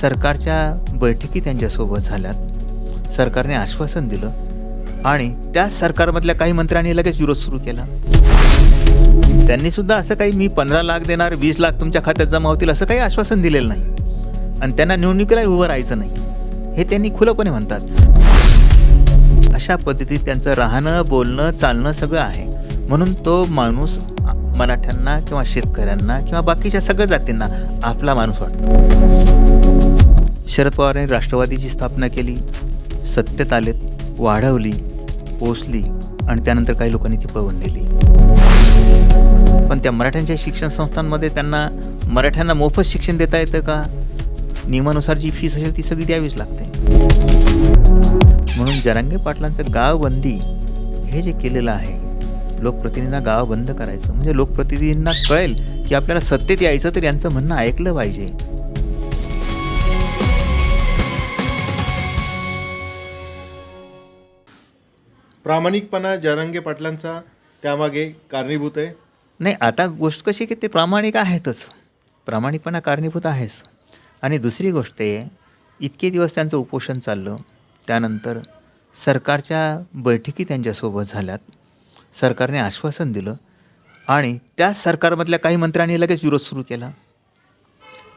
सरकारच्या बैठकी त्यांच्यासोबत झाल्यात. सरकारने आश्वासन दिलं आणि त्याच सरकारमधल्या काही मंत्र्यांनी लगेच विरोध सुरू केला. त्यांनी सुद्धा असं काही मी पंधरा लाख देणार वीस लाख तुमच्या खात्यात जमा होतील असं काही आश्वासन दिलेलं नाही. आणि त्यांना निवडणुकीलाही उभं राहायचं नाही. हे त्यांनी खुलंपणे म्हणतात. अशा पद्धतीत त्यांचं राहणं बोलणं चालणं सगळं आहे. म्हणून तो माणूस मराठ्यांना किंवा शेतकऱ्यांना किंवा बाकीच्या सगळ्या जातींना आपला माणूस वाटतो. शरद पवारांनी राष्ट्रवादीची स्थापना केली सत्तेत आलेत वाढवली पोचली आणि त्यानंतर काही लोकांनी ती पळवून नेली. पण त्या मराठ्यांच्या शिक्षण संस्थांमध्ये त्यांना मराठ्यांना मोफत शिक्षण देता येतं का? नियमानुसार जी फीस असेल ती सगळी द्यावीच लागते. म्हणून जरांगे पाटलांचं गावबंदी हे जे केलेलं आहे लोकप्रतिनिधींना गाव बंद करायचं म्हणजे लोकप्रतिनिधींना कळेल की आपल्याला सत्तेत यायचं तर यांचं म्हणणं ऐकलं पाहिजे. प्रामाणिकपणा जरांगे पाटलांचा त्यामागे कारणीभूत आहे. नाही आता गोष्ट कशी की ते प्रामाणिक आहेतच. प्रामाणिकपणा कारणीभूत आहेच. आणि दुसरी गोष्ट आहे इतके दिवस त्यांचं उपोषण चाललं त्यानंतर सरकारच्या बैठकी त्यांच्यासोबत झाल्यात. सरकारने आश्वासन दिलं आणि त्याच सरकारमधल्या काही मंत्र्यांनी लगेच विरोध सुरू केला.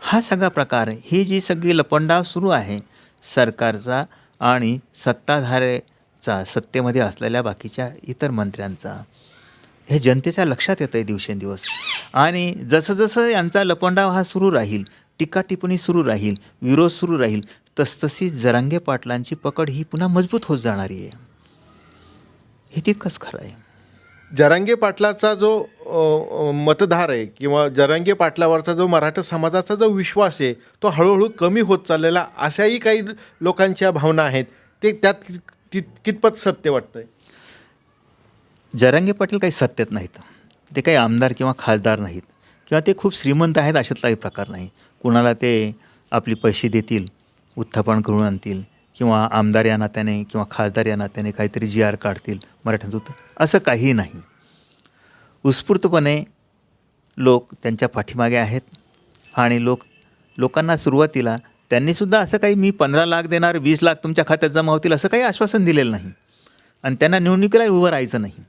हा सगळा प्रकार ही जी सगळी लपंडाव सुरू आहे सरकारचा आणि सत्ताधारे चा सत्तेमध्ये असलेल्या बाकीच्या इतर मंत्र्यांचा. हे जनतेच्या लक्षात येतं आहे दिवसेंदिवस. आणि जसं जसं यांचा लपंडाव हा सुरू राहील टीका टिप्पणी सुरू राहील विरोध सुरू राहील तसतशी जरांगे पाटलांची पकड ही पुन्हा मजबूत होत जाणारी आहे. हे तितकंच खरं आहे. जरांगे पाटलाचा जो मतदार मतधार आहे किंवा जरांगे पाटलावरचा जो मराठा समाजाचा जो विश्वास आहे तो हळूहळू कमी होत चाललेला अशाही काही लोकांच्या भावना आहेत. ते त्यात कित कितपत सत्य वाटतंय? जरांगे पाटील काही सत्तेत नाहीत. ते काही आमदार किंवा खासदार नाहीत. किंवा ते खूप श्रीमंत आहेत अशातलाही प्रकार नाही. कुणाला ते आपली पैसे देतील उत्थापन करून आणतील किंवा आमदार या नात्याने किंवा खासदार या नात्याने काहीतरी जी आर काढतील मराठ्यांचं उत्तर असं काहीही नाही. उत्स्फूर्तपणे लोक त्यांच्या पाठीमागे आहेत आणि लोक लोकांना सुरुवातीला त्यांनीसुद्धा असं काही मी पंधरा लाख देणार वीस लाख तुमच्या खात्यात जमा होतील असं काही आश्वासन दिलेलं नाही. आणि त्यांना निवडणुकीलाही उभं राहायचं नाही.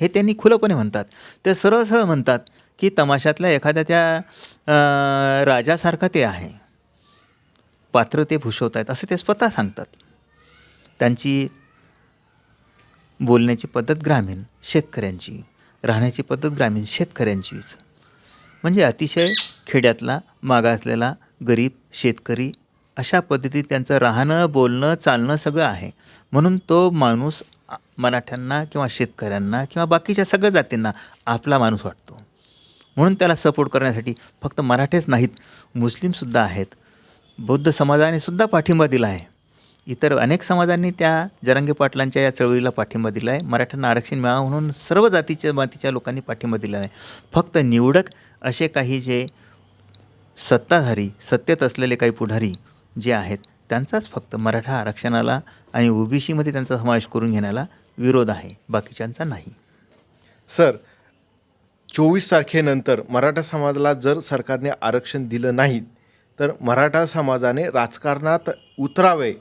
हे त्यांनी खुलंपणे म्हणतात. ते सरळ सरळ म्हणतात की तमाशातल्या एखाद्या त्या राजासारखं ते आहे. पात्र ते भूषवत आहेत असं ते स्वतः सांगतात. त्यांची बोलण्याची पद्धत ग्रामीण शेतकऱ्यांची राहण्याची पद्धत ग्रामीण शेतकऱ्यांचीच. म्हणजे अतिशय खेड्यातला मागासलेला गरीब शेतकरी अशा पद्धतीत त्यांचं राहणं बोलणं चालणं सगळं आहे. म्हणून तो माणूस मराठ्यांना किंवा शेतकऱ्यांना किंवा बाकीच्या सगळ्या जातींना आपला माणूस वाटतो. म्हणून त्याला सपोर्ट करण्यासाठी फक्त मराठेच नाहीत मुस्लिमसुद्धा आहेत. बौद्ध समाजाने सुद्धा पाठिंबा दिला आहे इतर अनेक समाजांनी त्या जरांगे पाटलांच्या या चळवळीला पाठिंबा दिला आहे मराठ्यांना आरक्षण मिळावं म्हणून सर्व जातीच्या मातीच्या लोकांनी पाठिंबा दिला आहे. फक्त निवडक असे काही जे सत्ताधारी सत्तेत असलेले काही पुढारी जे आहेत त्यांचाच फक्त मराठा आरक्षणाला आणि ओबीसीमध्ये त्यांचा समावेश करून घेण्याला विरोध आहे बाकीच्यांचा नाही. सर चोवीस तारखेनंतर मराठा समाजाला जर सरकारने आरक्षण दिलं नाही तर मराठा समाजाने राजकारणात उतरावे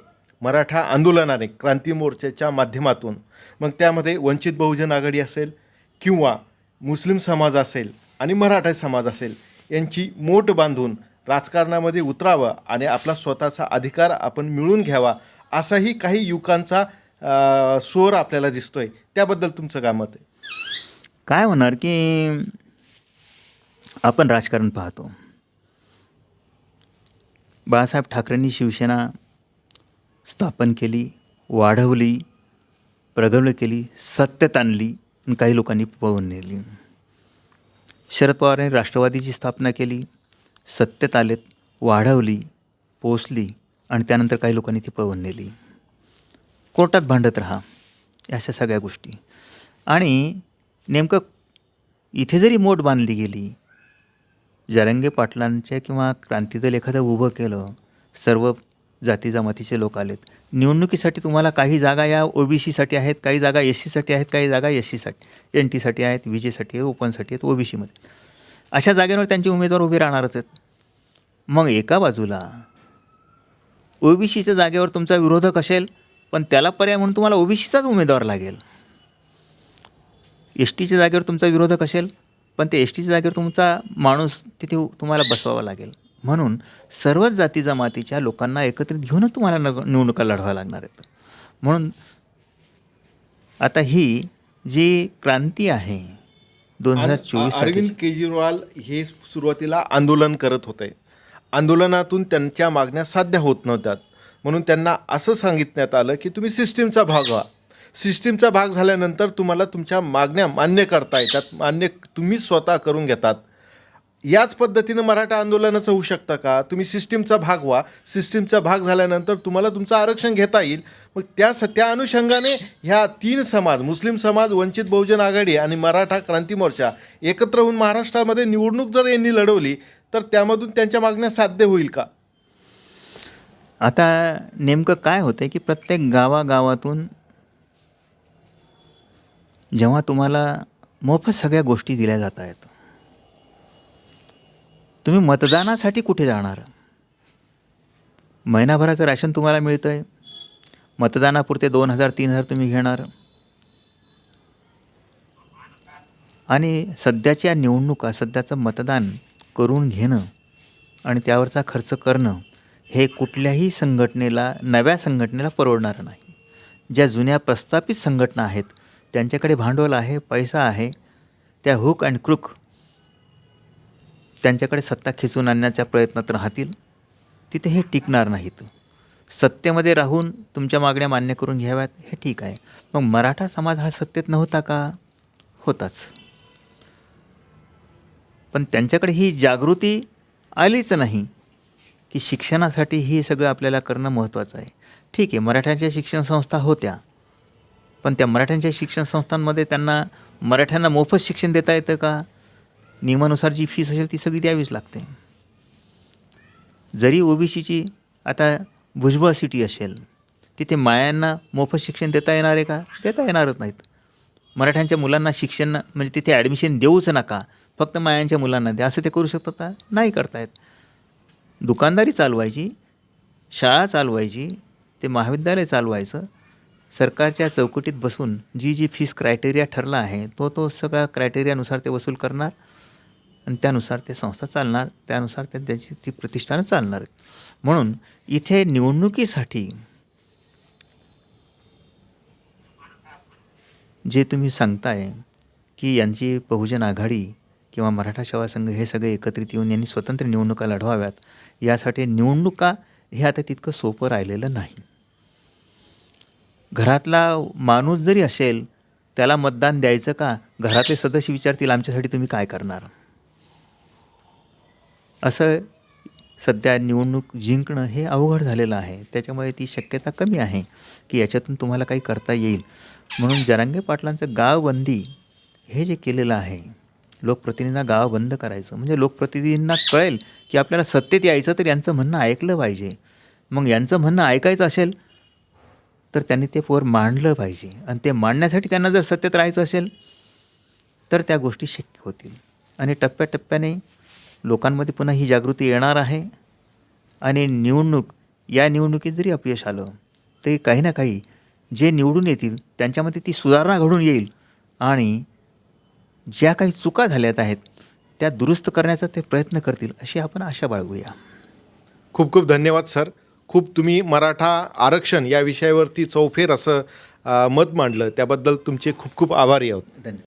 मराठा आंदोलनाने क्रांती मोर्चाच्या माध्यमातून. मग त्यामध्ये वंचित बहुजन आघाडी असेल किंवा मुस्लिम समाज असेल आणि मराठा समाज असेल यांची मोठ बांधून राजकारणामध्ये उतरावं आणि आपला स्वतःचा अधिकार आपण मिळवून घ्यावा असाही काही युवकांचा सोर स्वर आपल्याला दिसतोय. त्याबद्दल तुमचं काय मत आहे? काय होणार की आपण राजकारण पाहतो. बाळासाहेब ठाकरेंनी शिवसेना स्थापन केली वाढवली प्रगल्भ केली सत्यत आणली आणि काही लोकांनी पळवून नेली. शरद पवारांनी राष्ट्रवादीची स्थापना केली. सत्तेत आलेत वाढवली पोचली आणि त्यानंतर काही लोकांनी ती पळवून नेली. कोर्टात भांडत राहा अशा सगळ्या गोष्टी. आणि नेमकं इथे जरी मोठ बांधली गेली जरंगे पाटलांचे किंवा क्रांतीदल एखादं उभं केलं सर्व जाती जमातीचे लोक आलेत निवडणुकीसाठी तुम्हाला काही जागा या ओबीसीसाठी आहेत काही जागा एस सीसाठी आहेत काही जागा एस सीसाठी एन टीसाठी आहेत विजेसाठी आहे ओपनसाठी आहेत ओबीसीच्या जागेवर तुमचा विरोधक असेल पण त्याला पर्याय म्हणून तुम्हाला ओबीसीचाच उमेदवार लागेल. एस टीच्या जागेवर तुमचा विरोधक असेल पण ते एस टीच्या जागेवर तुमचा माणूस तिथे तुम्हाला बसवावा लागेल. म्हणून सर्वच जाती जमातीच्या लोकांना एकत्रित घेऊनच तुम्हाला न निवडणुका लढवा लागणार आहेत. म्हणून आता ही जी क्रांती आहे दोन हजार चोवीस अरविंद केजरीवाल हे सुरुवातीला आंदोलन करत होते. आंदोलनातून त्यांच्या मागण्या साध्य होत नव्हत्या. म्हणून त्यांना असं सांगितण्यात आलं की तुम्ही सिस्टीमचा भाग व्हा. सिस्टीमचा भाग झाल्यानंतर तुम्हाला तुमच्या मागण्या मान्य करता येतात. मान्य तुम्ही स्वतः करून घेतात. याच पद्धतीनं मराठा आंदोलनाचं होऊ शकतं का? तुम्ही सिस्टीमचा भाग व्हा. सिस्टीमचा भाग झाल्यानंतर तुम्हाला तुमचं आरक्षण घेता येईल. मग त्या स त्या अनुषंगाने ह्या तीन समाज मुस्लिम समाज वंचित बहुजन आघाडी आणि मराठा क्रांती मोर्चा एकत्र होऊन महाराष्ट्रामध्ये निवडणूक जर यांनी लढवली तर त्यामधून त्यांच्या मागण्या साध्य होईल का? आता नेमकं काय होतं की प्रत्येक गावागावातून जेव्हा तुम्हाला मोफत सगळ्या गोष्टी दिल्या जात आहेत तुम्ही मतदानासाठी कुठे जाणार? महिनाभराचं राशन तुम्हाला मिळतं आहे मतदानापुरते दोन हजार तीन हजार तुम्ही घेणार. आणि सध्याच्या निवडणुका सध्याचं मतदान करून घेणं आणि त्यावरचा खर्च करणं हे कुठल्याही संघटनेला नव्या संघटनेला परवडणारं नाही. ज्या जुन्या प्रस्थापित संघटना आहेत त्यांच्याकडे भांडवल आहे पैसा आहे त्या हुक अँड क्रुक त्यांच्याकडे सत्ता खेचून आणण्याच्या प्रयत्नात राहतील तिथे हे टिकणार नाहीत. सत्तेमध्ये राहून तुमच्या मागण्या मान्य करून घ्याव्यात हे ठीक आहे. मग मराठा समाज हा सत्तेत नव्हता का? होताच. पण त्यांच्याकडे ही जागृती आलीच नाही की शिक्षणासाठी हे सगळं आपल्याला करणं महत्त्वाचं आहे. ठीक आहे मराठ्यांच्या शिक्षण संस्था होत्या पण त्या मराठ्यांच्या शिक्षण संस्थांमध्ये त्यांना मराठ्यांना मोफत शिक्षण देता येतं का? नियमानुसार जी फीस असेल ती सगळी द्यावीच लागते. जरी ओबीसीची आता भुजबळ सिटी असेल तिथे मायांना मोफत शिक्षण देता येणार आहे का? देता येणारच नाहीत. मराठ्यांच्या मुलांना शिक्षण म्हणजे तिथे ॲडमिशन देऊच नका. फक्त मायांच्या मुलांना द्या. असं ते करू शकतात का? नाही करतायत. दुकानदारी चालवायची शाळा चालवायची ते महाविद्यालय चालवायचं. सरकारच्या चौकटीत बसून जी जी फीस क्रायटेरिया ठरला आहे तो तो सगळा क्रायटेरियानुसार ते वसूल करणार. आणि त्यानुसार ते संस्था चालणार त्यानुसार त्या त्याची ती प्रतिष्ठानं चालणार. म्हणून इथे निवडणुकीसाठी जे तुम्ही सांगताय की यांची बहुजन आघाडी किंवा मराठा सेवा संघ हे सगळे एकत्रित येऊन यांनी स्वतंत्र निवडणुका लढवाव्यात यासाठी निवडणुका हे आता तितकं सोपं राहिलेलं नाही. घरातला माणूस जरी असेल त्याला मतदान द्यायचं का? घरातले सदस्य विचारतील आमच्यासाठी तुम्ही काय करणार? असं सध्या निवडणूक जिंकणं हे अवघड झालेलं आहे. त्याच्यामुळे ती शक्यता कमी आहे की याच्यातून तुम्हाला काही करता येईल. म्हणून जरांगे पाटलांचं गावबंदी हे जे केलेलं आहे लोकप्रतिनिधींना गाव बंद करायचं म्हणजे लोकप्रतिनिधींना कळेल की आपल्याला सत्तेत यायचं तर यांचं म्हणणं ऐकलं पाहिजे. मग यांचं म्हणणं ऐकायचं असेल तर त्यांनी ते फोर मांडलं पाहिजे. आणि ते मांडण्यासाठी त्यांना जर सत्तेत राहायचं असेल तर त्या गोष्टी शक्य होतील. आणि टप्प्याटप्प्याने लोकांमध्ये पुन्हा ही जागृती येणार आहे. आणि निवडणूक या निवडणुकीत जरी अपयश आलं तरी काही ना काही जे निवडून येतील त्यांच्यामध्ये ती सुधारणा घडून येईल. आणि ज्या काही चुका झाल्यात आहेत त्या दुरुस्त करण्याचा ते प्रयत्न करतील अशी आपण आशा बाळगूया. खूप खूप धन्यवाद सर. खूप तुम्ही मराठा आरक्षण या विषयावरती चौफेर असं मत मांडलं. त्याबद्दल तुमचे खूप खूप आभारी आहोत. धन्यवाद